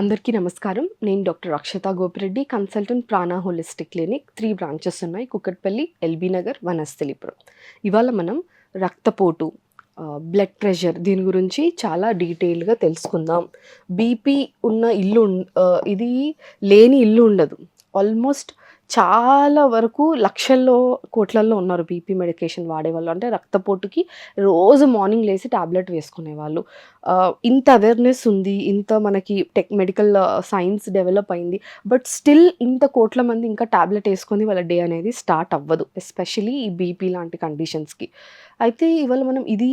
అందరికీ నమస్కారం. నేను doctor Akshata Gopireddy consultant Prana holistic clinic three branches ఉన్నాయి. కుక్కట్పల్లి ఎల్బీ నగర్ వనస్థలిపురం. ఇవాళ మనం రక్తపోటు బ్లడ్ ప్రెషర్ దీని గురించి చాలా డీటెయిల్గా తెలుసుకుందాం. బీపీ ఉన్న ఇల్లు ఇది లేని ఇల్లు ఉండదు. ఆల్మోస్ట్ చాలా వరకు లక్షల్లో కోట్లల్లో ఉన్నారు బీపీ మెడికేషన్ వాడేవాళ్ళు. అంటే రక్తపోటుకి రోజు మార్నింగ్ లేసి ట్యాబ్లెట్ వేసుకునేవాళ్ళు. ఇంత అవేర్నెస్ ఉంది ఇంత మనకి టెక్ మెడికల్ సైన్స్ డెవలప్ అయింది. బట్ స్టిల్ ఇంత కోట్ల మంది ఇంకా ట్యాబ్లెట్ వేసుకొని వాళ్ళ డే అనేది స్టార్ట్ అవ్వదు ఎస్పెషలీ ఈ బీపీ లాంటి కండిషన్స్కి. అయితే ఇవాళ మనం ఇది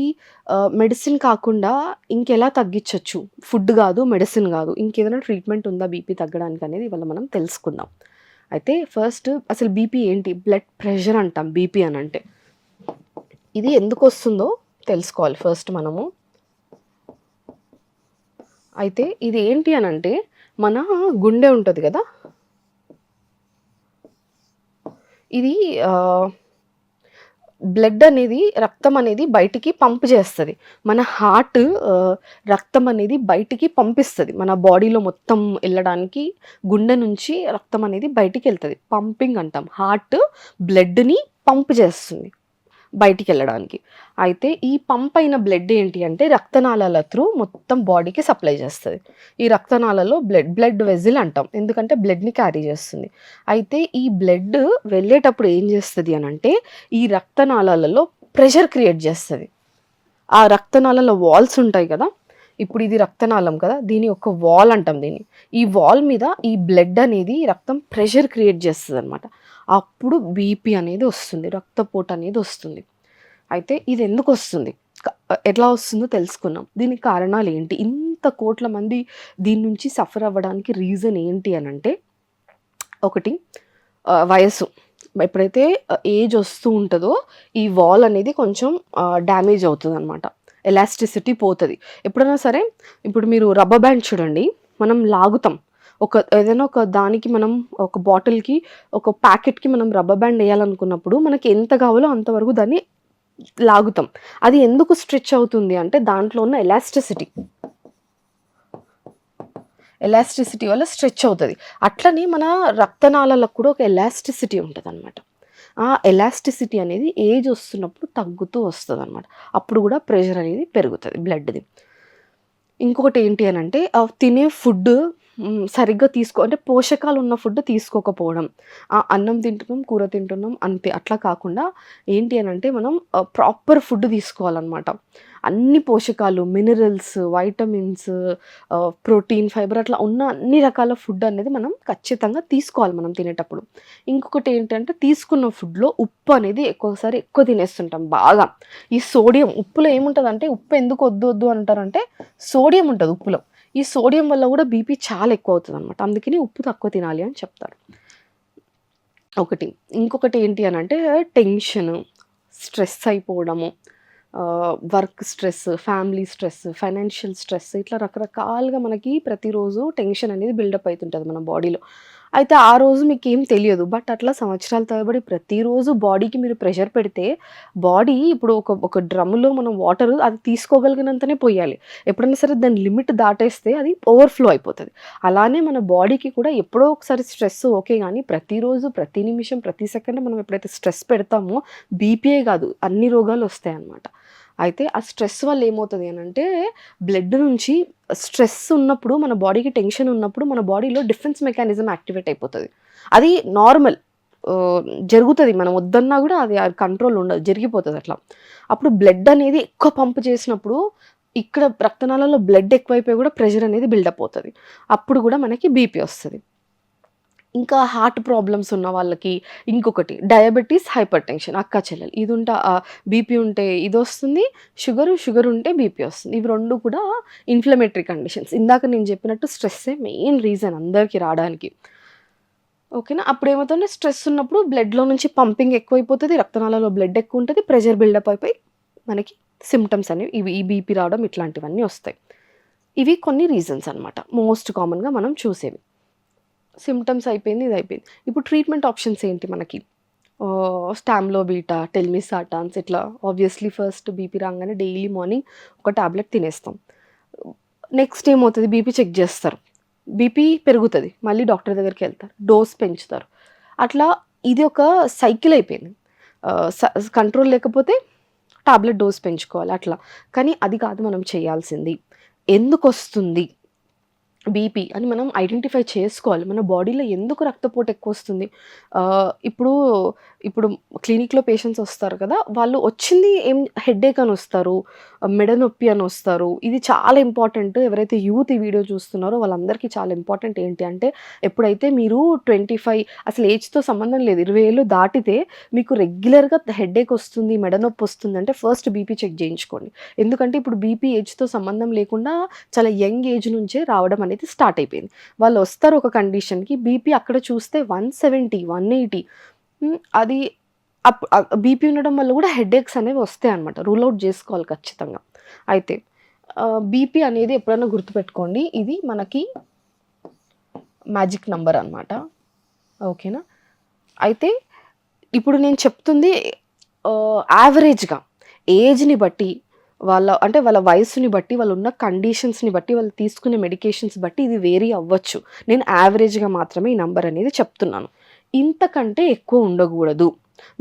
మెడిసిన్ కాకుండా ఇంకెలా తగ్గించవచ్చు ఫుడ్ కాదు మెడిసిన్ కాదు. ఇంకేదైనా ట్రీట్మెంట్ ఉందా బీపీ తగ్గడానికి అనేది ఇవాళ మనం తెలుసుకుందాం. అయితే ఫస్ట్ అసలు బీపీ ఏంటి? బ్లడ్ ప్రెషర్ అంటాం బీపీ అని అంటే. ఇది ఎందుకు వస్తుందో తెలుసుకోవాలి ఫస్ట్ మనము. అయితే ఇది ఏంటి అని అంటే మన గుండె ఉంటుంది కదా? ఇది బ్లడ్ అనేది రక్తం అనేది బయటికి పంప్ చేస్తుంది. మన హార్ట్ రక్తం అనేది బయటికి పంపిస్తుంది. మన బాడీలో మొత్తం వెళ్ళడానికి గుండె నుంచి రక్తం అనేది బయటికి వెళ్తుంది. పంపింగ్ అంటాం. హార్ట్ బ్లడ్ని పంప్ చేస్తుంది. బయటికి వెళ్ళడానికి అయితే ఈ పంప్ అయిన బ్లడ్ ఏంటి అంటే రక్తనాళాల త్రూ మొత్తం బాడీకి సప్లై చేస్తుంది. ఈ రక్తనాళాలో బ్లడ్ బ్లడ్ వెజిల్ అంటాం. ఎందుకంటే బ్లడ్ని క్యారీ చేస్తుంది. అయితే ఈ బ్లడ్ వెళ్ళేటప్పుడు ఏం చేస్తుంది అని అంటే ఈ రక్తనాళాలలో ప్రెషర్ క్రియేట్ చేస్తుంది. ఆ రక్తనాళాల వాల్స్ ఉంటాయి కదా? ఇప్పుడు ఇది రక్తనాళం కదా? దీని ఒక వాల్ అంటాం దీన్ని. ఈ వాల్ మీద ఈ బ్లడ్ అనేది రక్తం ప్రెషర్ క్రియేట్ చేస్తుంది అనమాట అప్పుడు బీపీ అనేది వస్తుంది రక్తపోటు అనేది వస్తుంది. అయితే ఇది ఎందుకు వస్తుంది? ఎలా ఎట్లా వస్తుందో తెలుసుకున్నాం దీనికి కారణాలు ఏంటి? ఇంత కోట్ల మంది దీని నుంచి సఫర్ అవ్వడానికి రీజన్ ఏంటి అని అంటే ఒకటి వయసు ఎప్పుడైతే ఏజ్ వస్తూ ఉంటుందో ఈ వాల్ అనేది కొంచెం డ్యామేజ్ అవుతుంది అనమాట ఎలాస్టిసిటీ పోతుంది. ఎప్పుడైనా సరే ఇప్పుడు మీరు రబ్బర్ బ్యాండ్ చూడండి. మనం లాగుతాం. ఒక ఏదైనా ఒక దానికి మనం ఒక బాటిల్కి ఒక ప్యాకెట్కి మనం రబ్బర్ బ్యాండ్ వేయాలనుకున్నప్పుడు మనకి ఎంత కావాలో అంతవరకు దాన్ని లాగుతాం. అది ఎందుకు స్ట్రెచ్ అవుతుంది అంటే దాంట్లో ఉన్న ఎలాస్టిసిటీ. ఎలాస్టిసిటీ వల్ల స్ట్రెచ్ అవుతుంది. అట్లనే మన రక్తనాళాలకు కూడా ఒక ఎలాస్టిసిటీ ఉంటుంది అనమాట ఆ ఎలాస్టిసిటీ అనేది ఏజ్ వస్తున్నప్పుడు తగ్గుతూ వస్తుంది అనమాట అప్పుడు కూడా ప్రెషర్ అనేది పెరుగుతుంది బ్లడ్ది. ఇంకొకటి ఏంటి అని అంటే తినే ఫుడ్ సరిగ్గా తీసుకో అంటే పోషకాలు ఉన్న ఫుడ్ తీసుకోకపోవడం. ఆ అన్నం తింటున్నాం కూర తింటున్నాం అంతే. అట్లా కాకుండా ఏంటి అని అంటే మనం ప్రాపర్ ఫుడ్ తీసుకోవాలన్నమాట. అన్ని పోషకాలు మినరల్స్ వైటమిన్స్ ప్రోటీన్ ఫైబర్ అట్లా ఉన్న అన్ని రకాల ఫుడ్ అనేది మనం ఖచ్చితంగా తీసుకోవాలి మనం తినేటప్పుడు. ఇంకొకటి ఏంటంటే తీసుకున్న ఫుడ్లో ఉప్పు అనేది ఎక్కువసారి ఎక్కువ తినేస్తుంటాం బాగా. ఈ సోడియం ఉప్పులో ఏముంటుంది అంటే ఉప్పు ఎందుకు వద్దు వద్దు అంటారంటే సోడియం ఉంటుంది ఉప్పులో. ఈ సోడియం వల్ల కూడా బీపీ చాలా ఎక్కువ అవుతుంది అనమాట అందుకని ఉప్పు తక్కువ తినాలి అని చెప్తారు. ఒకటి. ఇంకొకటి ఏంటి అని అంటే టెన్షన్ స్ట్రెస్ అయిపోవడము work stress family stress financial stress ఇట్లా రకరకాలుగా మనకి ప్రతిరోజు టెన్షన్ అనేది బిల్డప్ అవుతుంటుంది మన బాడీలో. అయితే ఆ రోజు మీకు ఏం తెలియదు. బట్ అట్లా సంవత్సరాల తరబడి ప్రతిరోజు బాడీకి మీరు ప్రెషర్ పెడితే బాడీ ఇప్పుడు ఒక ఒక డ్రమ్ములో మనం వాటర్ అది తీసుకోగలిగినంతనే పోయాలి. ఎప్పుడైనా సరే దాని లిమిట్ దాటేస్తే అది ఓవర్ఫ్లో అయిపోతుంది. అలానే మన బాడీకి కూడా ఎప్పుడో ఒకసారి స్ట్రెస్ ఓకే కానీ ప్రతిరోజు ప్రతి నిమిషం ప్రతి సెకండ్ మనం ఎప్పుడైతే స్ట్రెస్ పెడతామో బీపీఏ కాదు. అన్ని రోగాలు వస్తాయి అన్నమాట అయితే ఆ స్ట్రెస్ వల్ల ఏమవుతుంది అని అంటే బ్లడ్ నుంచి స్ట్రెస్ ఉన్నప్పుడు మన బాడీకి టెన్షన్ ఉన్నప్పుడు మన బాడీలో డిఫెన్స్ మెకానిజం యాక్టివేట్ అయిపోతుంది. అది నార్మల్ జరుగుతుంది. మనం వద్దన్నా కూడా అది కంట్రోల్ ఉండదు జరిగిపోతుంది అట్లా. అప్పుడు బ్లడ్ అనేది ఎక్కువ పంప్ చేసినప్పుడు ఇక్కడ రక్తనాళాల్లో బ్లడ్ ఎక్కువైపోయి కూడా ప్రెషర్ అనేది బిల్డప్ అవుతుంది. అప్పుడు కూడా మనకి బీపీ వస్తుంది. ఇంకా హార్ట్ ప్రాబ్లమ్స్ ఉన్న వాళ్ళకి ఇంకొకటి డయాబెటీస్ హైపర్ టెన్షన్ అక్క చెల్లెలు. ఇది ఉంటే బీపీ ఉంటే ఇది వస్తుంది షుగర్ షుగర్ ఉంటే బీపీ వస్తుంది. ఇవి రెండు కూడా ఇన్ఫ్లమేటరీ కండిషన్స్ ఇందాక నేను చెప్పినట్టు స్ట్రెస్సే మెయిన్ రీజన్ అందరికీ రావడానికి. ఓకేనా అప్పుడు ఏమవుతుందంటే స్ట్రెస్ ఉన్నప్పుడు బ్లడ్లో నుంచి పంపింగ్ ఎక్కువైపోతుంది రక్తనాళాలో బ్లడ్ ఎక్కువ ఉంటుంది ప్రెషర్ బిల్డప్ అయిపోయి మనకి సిమ్టమ్స్ అనేవి ఇవి ఈ బీపీ రావడం ఇట్లాంటివన్నీ వస్తాయి. ఇవి కొన్ని రీజన్స్ అనమాట మోస్ట్ కామన్గా మనం చూసేవి. సిమ్టమ్స్ అయిపోయింది ఇది అయిపోయింది. ఇప్పుడు ట్రీట్మెంట్ ఆప్షన్స్ ఏంటి మనకి? స్టామ్లో బీటా టెల్మిసాటాన్స్ ఇట్లా ఆబ్వియస్లీ ఫస్ట్ బీపీ రాగానే డైలీ మార్నింగ్ ఒక ట్యాబ్లెట్ తినేస్తాం. నెక్స్ట్ ఏమవుతుంది? బీపీ చెక్ చేస్తారు. బీపీ పెరుగుతుంది మళ్ళీ డాక్టర్ దగ్గరికి వెళ్తారు డోస్ పెంచుతారు. అట్లా ఇది ఒక సైకిల్ అయిపోయింది. కంట్రోల్ లేకపోతే టాబ్లెట్ డోస్ పెంచుకోవాలి అట్లా. కానీ అది కాదు మనం చేయాల్సింది. ఎందుకు వస్తుంది బీపీ అని మనం ఐడెంటిఫై చేసుకోవాలి. మన బాడీలో ఎందుకు రక్తపోటు ఎక్కువ వస్తుంది ఇప్పుడు ఇప్పుడు క్లినిక్లో పేషెంట్స్ వస్తారు కదా వాళ్ళు వచ్చింది ఏం హెడేక్ అని వస్తారు మెడ నొప్పి అని వస్తారు. ఇది చాలా ఇంపార్టెంట్. ఎవరైతే యూత్ ఈ వీడియో చూస్తున్నారో వాళ్ళందరికీ చాలా ఇంపార్టెంట్ ఏంటి అంటే ఎప్పుడైతే మీరు ట్వంటీ ఫైవ్ అసలు ఏజ్తో సంబంధం లేదు ఇరవై ఏళ్ళు దాటితే మీకు రెగ్యులర్గా హెడేక్ వస్తుంది మెడ నొప్పి వస్తుంది అంటే ఫస్ట్ బీపీ చెక్ చేయించుకోండి. ఎందుకంటే ఇప్పుడు బీపీ ఏజ్తో సంబంధం లేకుండా చాలా యంగ్ ఏజ్ నుంచే రావడం అనేది స్టార్ట్ అయిపోయింది. వాళ్ళు వస్తారు ఒక కండిషన్కి బీపీ అక్కడ చూస్తే వన్ సెవెంటీ వన్ ఎయిటీ అది అప్ బీపీ ఉండడం వల్ల కూడా హెడేక్స్ అనేవి వస్తాయి అనమాట రూల్ అవుట్ చేసుకోవాలి ఖచ్చితంగా. అయితే బీపీ అనేది ఎప్పుడైనా గుర్తుపెట్టుకోండి. ఇది మనకి మ్యాజిక్ నంబర్ అనమాట ఓకేనా అయితే ఇప్పుడు నేను చెప్తుంది యావరేజ్గా ఏజ్ని బట్టి వాళ్ళ అంటే వాళ్ళ వయసుని బట్టి వాళ్ళు ఉన్న కండిషన్స్ని బట్టి వాళ్ళు తీసుకునే మెడికేషన్స్ బట్టి ఇది వేరీ అవ్వచ్చు. నేను యావరేజ్గా మాత్రమే ఈ నంబర్ అనేది చెప్తున్నాను. ఇంతకంటే ఎక్కువ ఉండకూడదు.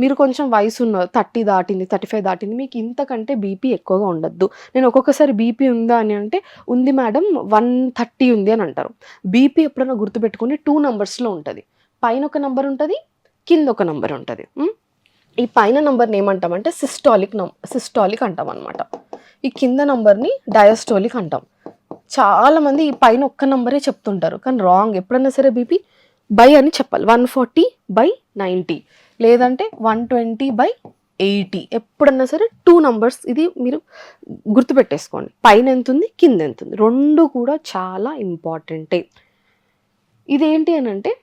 మీరు కొంచెం వయసు ఉన్న థర్టీ దాటింది థర్టీ ఫైవ్ దాటింది మీకు ఇంతకంటే బీపీ ఎక్కువగా ఉండద్దు. నేను ఒక్కొక్కసారి బీపీ ఉందా అని అంటే ఉంది మేడం వన్ థర్టీ ఉంది అని అంటారు. బీపీ ఎప్పుడైనా గుర్తుపెట్టుకుని టూ నెంబర్స్లో ఉంటుంది. పైన ఒక నెంబర్ ఉంటుంది కింద ఒక నెంబర్ ఉంటుంది. ఈ పైన నెంబర్ని ఏమంటామంటే సిస్టాలిక్ నం సిస్టాలిక్ అంటాం అనమాట ఈ కింద నంబర్ని డయాస్టోలిక్ అంటాం. చాలామంది ఈ పైన ఒక్క నంబరే చెప్తుంటారు. కానీ రాంగ్. ఎప్పుడన్నా సరే బీపీ బై అని చెప్పాలి. One forty by ninety. లేదంటే వన్ ట్వంటీ బై ఎయిటీ. ఎప్పుడన్నా సరే టూ నంబర్స్ ఇది మీరు గుర్తుపెట్టేసుకోండి. పైన ఎంత ఉంది? కింద ఎంత ఉంది? రెండు కూడా చాలా ఇంపార్టెంటే. ఇదేంటి అని అంటే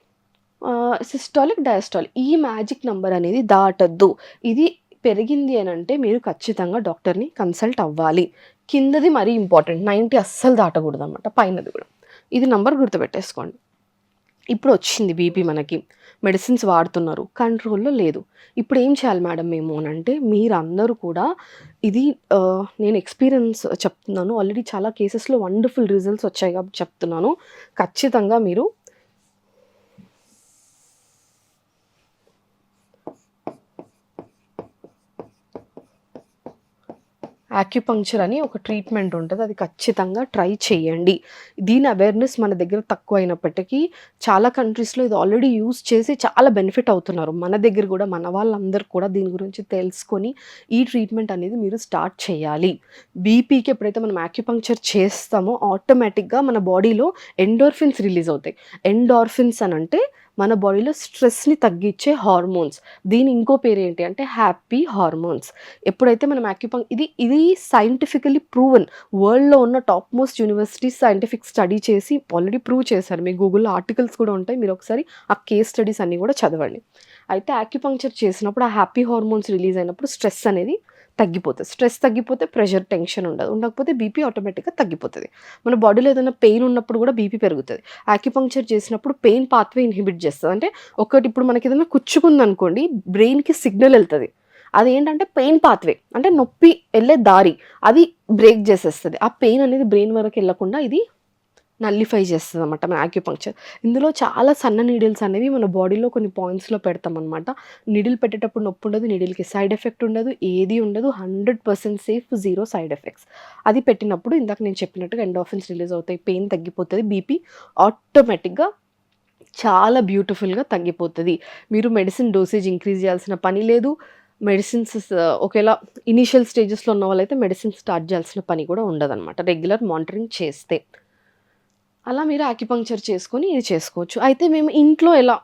సిస్టాలిక్ డయాస్టాలిక్ ఈ మ్యాజిక్ నంబర్ అనేది దాటద్దు. ఇది పెరిగింది అని అంటే మీరు ఖచ్చితంగా డాక్టర్ని కన్సల్ట్ అవ్వాలి. కిందది మరీ ఇంపార్టెంట్. నైంటీ అస్సలు దాటకూడదు అనమాట పైనది కూడా. ఇది నంబర్ గుర్తుపెట్టేసుకోండి. ఇప్పుడు వచ్చింది బీపీ మనకి. మెడిసిన్స్ వాడుతున్నారు. కంట్రోల్లో లేదు. ఇప్పుడు ఏం చేయాలి మేడం మేము అని అంటే మీరందరూ కూడా ఇది నేను ఎక్స్పీరియన్స్ చెప్తున్నాను. ఆల్రెడీ చాలా కేసెస్లో వండర్ఫుల్ రిజల్ట్స్ వచ్చాయి కాబట్టి చెప్తున్నాను. ఖచ్చితంగా మీరు యాక్యుపంక్చర్ అని ఒక ట్రీట్మెంట్ ఉంటుంది. అది ఖచ్చితంగా ట్రై చేయండి. దీని అవేర్నెస్ మన దగ్గర తక్కువ అయినప్పటికీ చాలా కంట్రీస్లో ఇది ఆల్రెడీ యూస్ చేసి చాలా బెనిఫిట్ అవుతున్నారు. మన దగ్గర కూడా మన వాళ్ళందరూ కూడా దీని గురించి తెలుసుకొని ఈ ట్రీట్మెంట్ అనేది మీరు స్టార్ట్ చేయాలి. బీపీకి ఎప్పుడైతే మనం యాక్యుపంక్చర్ చేస్తామో ఆటోమేటిక్గా మన బాడీలో ఎండోర్ఫిన్స్ రిలీజ్ అవుతాయి. ఎండోర్ఫిన్స్ అని అంటే మన బాడీలో స్ట్రెస్ని తగ్గించే హార్మోన్స్ దీని ఇంకో పేరు ఏంటి అంటే హ్యాపీ హార్మోన్స్ ఎప్పుడైతే మనం యాక్యుపంక్ ఇది ఇది సైంటిఫికలీ ప్రూవన్ వరల్డ్లో ఉన్న top most universities scientific study చేసి ఆల్రెడీ ప్రూవ్ చేశారు. మీ గూగుల్లో ఆర్టికల్స్ కూడా ఉంటాయి. మీరు ఒకసారి ఆ కేస్ స్టడీస్ అన్నీ కూడా చదవండి. అయితే యాక్యుపంక్చర్ చేసినప్పుడు ఆ హ్యాపీ హార్మోన్స్ రిలీజ్ అయినప్పుడు స్ట్రెస్ అనేది తగ్గిపోతుంది. స్ట్రెస్ తగ్గిపోతే ప్రెషర్ టెన్షన్ ఉండదు. ఉండకపోతే బీపీ ఆటోమేటిక్గా తగ్గిపోతుంది. మన బాడీలో ఏదైనా పెయిన్ ఉన్నప్పుడు కూడా బీపీ పెరుగుతుంది. యాక్యుపంక్చర్ చేసినప్పుడు పెయిన్ పాత్వే ఇన్హిబిట్ చేస్తుంది. అంటే ఒకటి ఇప్పుడు మనకి ఏదైనా కుచ్చుకుంది అనుకోండి బ్రెయిన్కి సిగ్నల్ వెళ్తుంది. అది ఏంటంటే పెయిన్ పాత్వే. అంటే నొప్పి వెళ్ళే దారి అది బ్రేక్ చేసేస్తుంది. ఆ పెయిన్ అనేది బ్రెయిన్ వరకు వెళ్ళకుండా ఇది నల్లిఫై చేస్తుంది అనమాట మన ఆక్యుపంక్చర్ ఇందులో చాలా సన్న నీడిల్స్ అనేవి మన బాడీలో కొన్ని పాయింట్స్లో పెడతాం అనమాట నీడిల్ పెట్టేటప్పుడు నొప్పి ఉండదు నీడిల్కి సైడ్ ఎఫెక్ట్ ఉండదు ఏది ఉండదు hundred percent safe zero side effects అది పెట్టినప్పుడు ఇందాక నేను చెప్పినట్టుగా ఎండాఫిన్స్ రిలీజ్ అవుతాయి పెయిన్ తగ్గిపోతుంది బీపీ ఆటోమేటిక్గా చాలా బ్యూటిఫుల్గా తగ్గిపోతుంది. మీరు మెడిసిన్ డోసేజ్ ఇంక్రీజ్ చేయాల్సిన పని లేదు. మెడిసిన్స్ ఒకేలా ఇనీషియల్ స్టేజెస్లో ఉన్న వాళ్ళైతే మెడిసిన్ స్టార్ట్ చేయాల్సిన పని కూడా ఉండదన్నమాట. రెగ్యులర్ మానిటరింగ్ చేస్తే. అలా మీరు ఆక్యుపంక్చర్ చేసుకొని ఇది చేసుకోవచ్చు. అయితే మేము ఇంట్లో ఎలా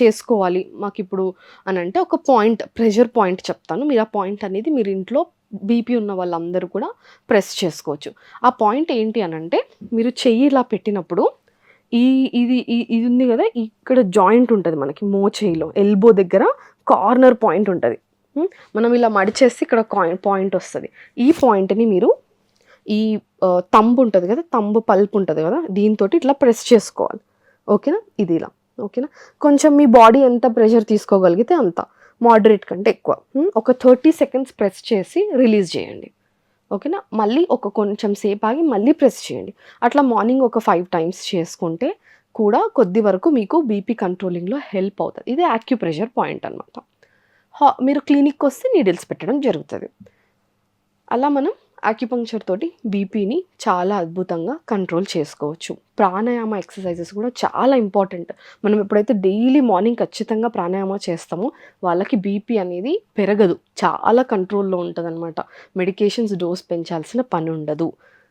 చేసుకోవాలి? మాకు ఇప్పుడు అని అంటే ఒక పాయింట్ ప్రెషర్ పాయింట్ చెప్తాను. మీరు ఆ పాయింట్ అనేది మీరు ఇంట్లో బీపీ ఉన్న వాళ్ళందరూ కూడా ప్రెస్ చేసుకోవచ్చు. ఆ పాయింట్ ఏంటి అని అంటే మీరు చెయ్యి ఇలా పెట్టినప్పుడు ఈ ఇది ఇది ఉంది కదా ఇక్కడ జాయింట్ ఉంటుంది మనకి మోచేయిలో ఎల్బో దగ్గర కార్నర్ పాయింట్ ఉంటుంది. మనం ఇలా మడిచేస్తే ఇక్కడ కాయి పాయింట్ వస్తుంది. ఈ పాయింట్ని మీరు ఈ తంబు ఉంటుంది కదా తంబు పల్ప్ ఉంటుంది కదా దీంతో ఇట్లా ప్రెస్ చేసుకోవాలి. ఓకేనా? ఇది ఇలా. ఓకేనా? కొంచెం మీ బాడీ ఎంత ప్రెషర్ తీసుకోగలిగితే అంత. మోడరేట్ కంటే ఎక్కువ. ఒక థర్టీ సెకండ్స్ ప్రెస్ చేసి రిలీజ్ చేయండి. ఓకేనా? మళ్ళీ ఒక కొంచెం సేపు ఆగి మళ్ళీ ప్రెస్ చేయండి. అట్లా మార్నింగ్ ఒక ఫైవ్ టైమ్స్ చేసుకుంటే కూడా కొద్ది వరకు మీకు బీపీ కంట్రోలింగ్లో హెల్ప్ అవుతుంది. ఇది యాక్యుప్రెషర్ పాయింట్ అనమాట మీరు క్లినిక్కి వస్తే నీడిల్స్ పెట్టడం జరుగుతుంది. అలా మనం యాక్యుపంక్చర్ తోటి బీపీని చాలా అద్భుతంగా కంట్రోల్ చేసుకోవచ్చు. ప్రాణాయామ ఎక్సర్సైజెస్ కూడా చాలా ఇంపార్టెంట్ మనం ఎప్పుడైతే డైలీ మార్నింగ్ ఖచ్చితంగా ప్రాణాయామ చేస్తామో వాళ్ళకి బీపీ అనేది పెరగదు. చాలా కంట్రోల్లో ఉంటుంది అనమాట మెడికేషన్స్ డోస్ పెంచాల్సిన పని ఉండదు